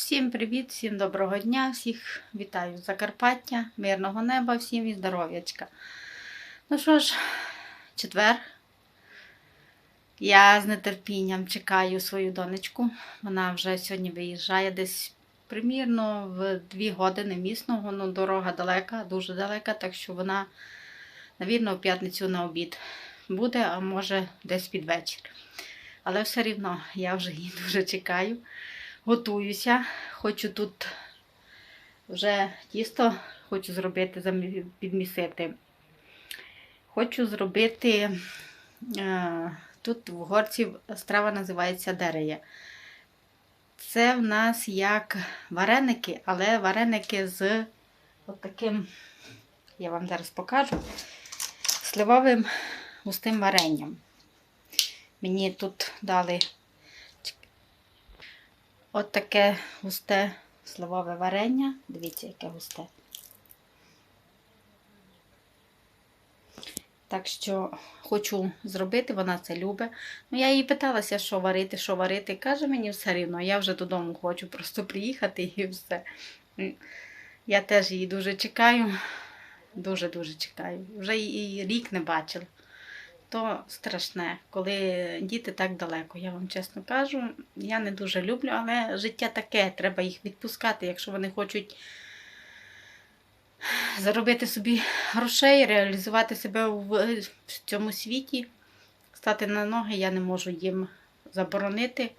Всім привіт, всім доброго дня, всіх вітаю з Закарпаття, мирного неба, всім і здоров'ячка. Ну що ж, четвер. Я з нетерпінням чекаю свою донечку. Вона вже сьогодні виїжджає десь примірно в дві години місного. Ну, дорога далека, дуже далека, так що вона, навірно, в п'ятницю на обід буде, а може десь під вечір. Але все рівно я вже її дуже чекаю готуюся. Хочу тут вже тісто хочу зробити, підмісити. Хочу зробити, е, тут в горці страва називається дереє. Це в нас як вареники, але вареники з от таким, я вам зараз покажу, сливовим густим варенням. Мені тут дали От таке густе сливове варення. Дивіться, яке густе. Так що хочу зробити, вона це любить. Ну, я їй питалася, що варити, що варити. Каже мені все рівно, я вже додому хочу просто приїхати і все. Я теж її дуже чекаю. Дуже-дуже чекаю. Вже її рік не бачила. То страшне, коли діти так далеко. Я вам чесно кажу, я не дуже люблю, але життя таке, треба їх відпускати, якщо вони хочуть заробити собі грошей, реалізувати себе в цьому світі, стати на ноги, я не можу їм заборонити.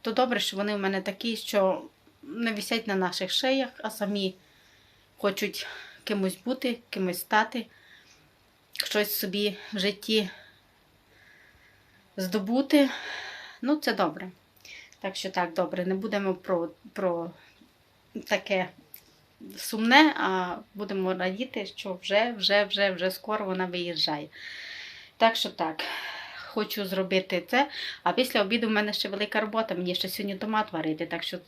То добре, що вони в мене такі, що не висять на наших шиях, а самі хочуть кимось бути, кимось стати, щось собі в житті здобути. Ну, це добре. Так що так, добре, не будемо про, про таке сумне, а будемо радіти, що вже, вже, вже, вже скоро вона виїжджає. Так що так, хочу зробити це. А після обіду в мене ще велика робота. Мені ще сьогодні томат варити. Так що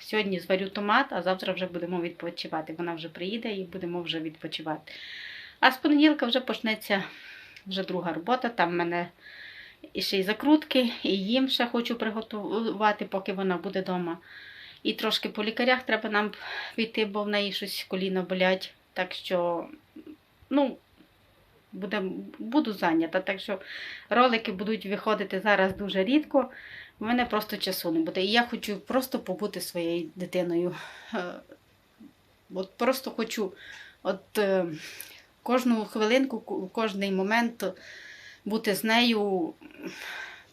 сьогодні зварю томат, а завтра вже будемо відпочивати. Вона вже приїде і будемо вже відпочивати. А з понеділка вже почнеться вже друга робота. Там в мене і ще й закрутки, і їм ще хочу приготувати, поки вона буде вдома. І трошки по лікарях треба нам піти, бо в неї щось коліна болять. Так що, ну, буде, буду зайнята. Так що ролики будуть виходити зараз дуже рідко. У мене просто часу не буде. І я хочу просто побути своєю дитиною. Е, От просто хочу от, е, кожну хвилинку, ку- кожний момент бути з нею,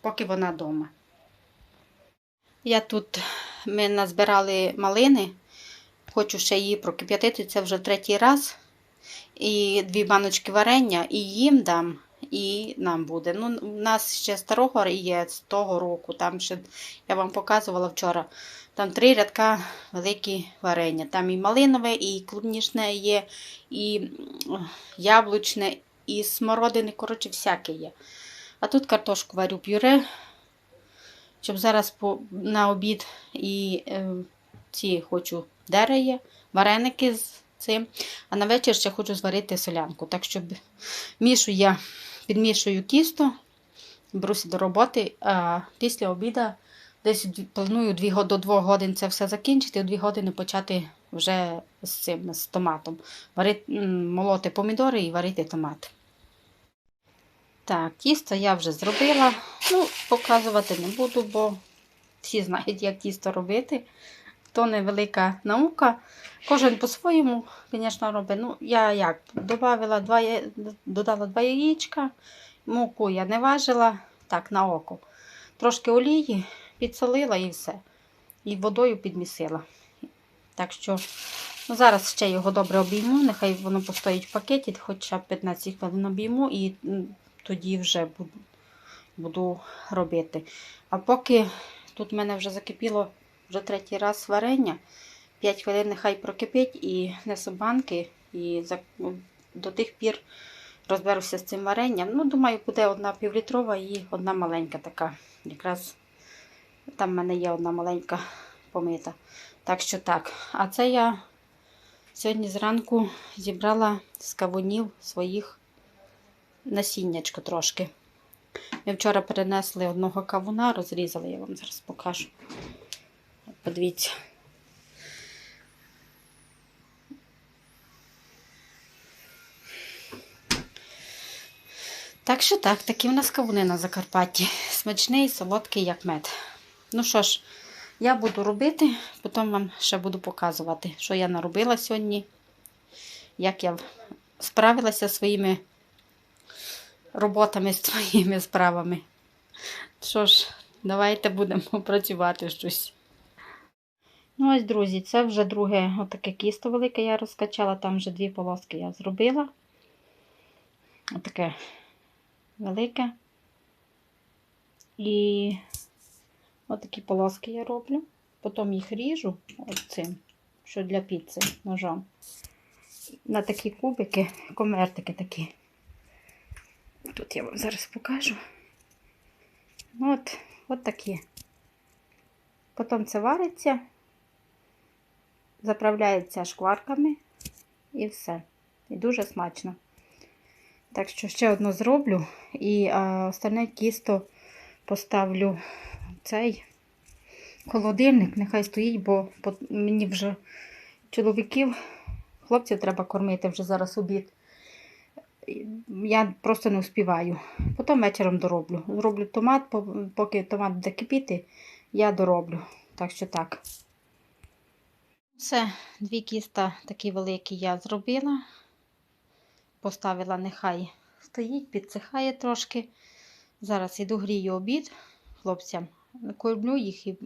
поки вона вдома. Я тут ми назбирали малини, хочу ще її прокип'ятити, це вже третій раз. І дві баночки варення, і їм дам, і нам буде. Ну, у нас ще старого є з того року. Там ще я вам показувала вчора. Там три рядка великі варення. Там і малинове, і клубнічне є, і яблучне, і смородини, коротше, всяке є. А тут картошку варю пюре, щоб зараз по, на обід і е, ці хочу дереє, вареники з цим. А на вечір ще хочу зварити солянку. Так що мішу я підмішую кісто, беруся до роботи, а після обіду десь планую дві, до 2 годин це все закінчити, у 2 години почати вже з цим, з томатом. Варити, молоти помідори і варити томат. Так, тісто я вже зробила. Ну, показувати не буду, бо всі знають, як тісто робити. То невелика наука. Кожен по-своєму, звісно, робить. Ну, я як добавила два, додала два яєчка, муку я не важила, так, на око. Трошки олії, підсолила і все. І водою підмісила. Так що ну, зараз ще його добре обійму, нехай воно постоїть в пакеті, хоча б 15 хвилин обійму і тоді вже буду, робити. А поки тут в мене вже закипіло вже третій раз варення, 5 хвилин нехай прокипить і несу банки, і до тих пір розберуся з цим варенням. Ну, думаю, буде одна півлітрова і одна маленька така. Якраз там в мене є одна маленька помита. Так що так. А це я сьогодні зранку зібрала з кавунів своїх насіннячко трошки. Ми вчора перенесли одного кавуна, розрізали, я вам зараз покажу. Подивіться. Так що так, такі в нас кавуни на Закарпатті. Смачний, солодкий, як мед. Ну що ж, я буду робити, потім вам ще буду показувати, що я наробила сьогодні, як я справилася своїми роботами, з своїми справами. Що ж, давайте будемо працювати щось. Ну, ось, друзі, це вже друге отаке кісто велике я розкачала, там вже дві полоски я зробила. Отаке велике. І отакі полоски я роблю. Потім їх ріжу от цим, що для піци ножом. На такі кубики, комертики такі. Тут я вам зараз покажу. От, от такі. Потім це вариться, заправляється шкварками і все. І дуже смачно. Так що ще одну зроблю і а, остальне тісто поставлю цей холодильник, нехай стоїть, бо мені вже чоловіків, хлопців треба кормити вже зараз обід. Я просто не успіваю. Потім вечором дороблю. Зроблю томат, поки томат буде кипіти, я дороблю. Так що так. Все, дві кіста такі великі я зробила. Поставила, нехай стоїть, підсихає трошки. Зараз іду грію обід хлопцям. Кормлю їх і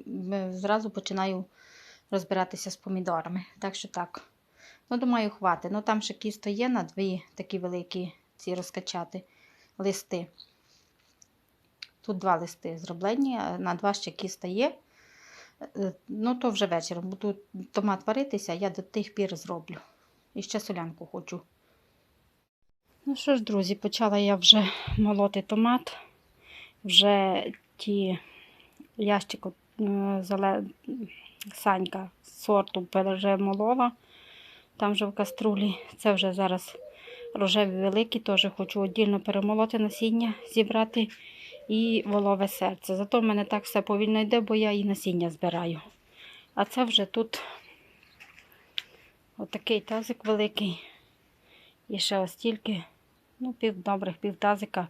зразу починаю розбиратися з помідорами. Так що так. Ну, думаю, хватить. Ну там ще кісто є на дві такі великі ці розкачати листи. Тут два листи зроблені, на два ще кіста є. Е, Ну, то вже вечором. Буду томат варитися, я до тих пір зроблю. І ще солянку хочу. Ну що ж, друзі, почала я вже молоти томат. Вже ті ящик от, е. Санька сорту перемолола. Там вже в каструлі. Це вже зараз рожеві великі, теж хочу віддільно перемолоти насіння, зібрати і волове серце. Зато в мене так все повільно йде, бо я і насіння збираю. А це вже тут отакий тазик великий. І ще ось тільки, ну, пів добрих, пів тазика.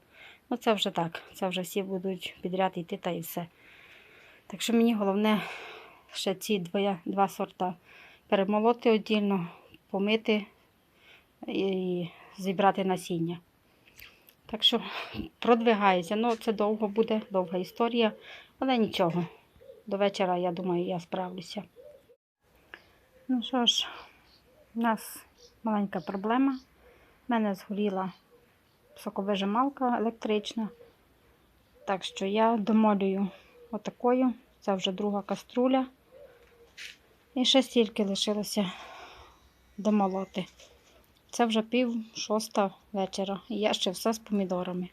Ну, це вже так. Це вже всі будуть підряд йти та і все. Так що мені головне ще ці два, два сорта перемолоти віддільно, помити і зібрати насіння. Так що продвигаюся. Ну, це довго буде, довга історія, але нічого. До вечора, я думаю, я справлюся. Ну що ж, у нас маленька проблема. У мене згоріла соковижималка електрична. Так що я домолюю отакою. Це вже друга каструля. І ще стільки лишилося домолоти. Це вже пів шоста вечора. І я ще все з помідорами.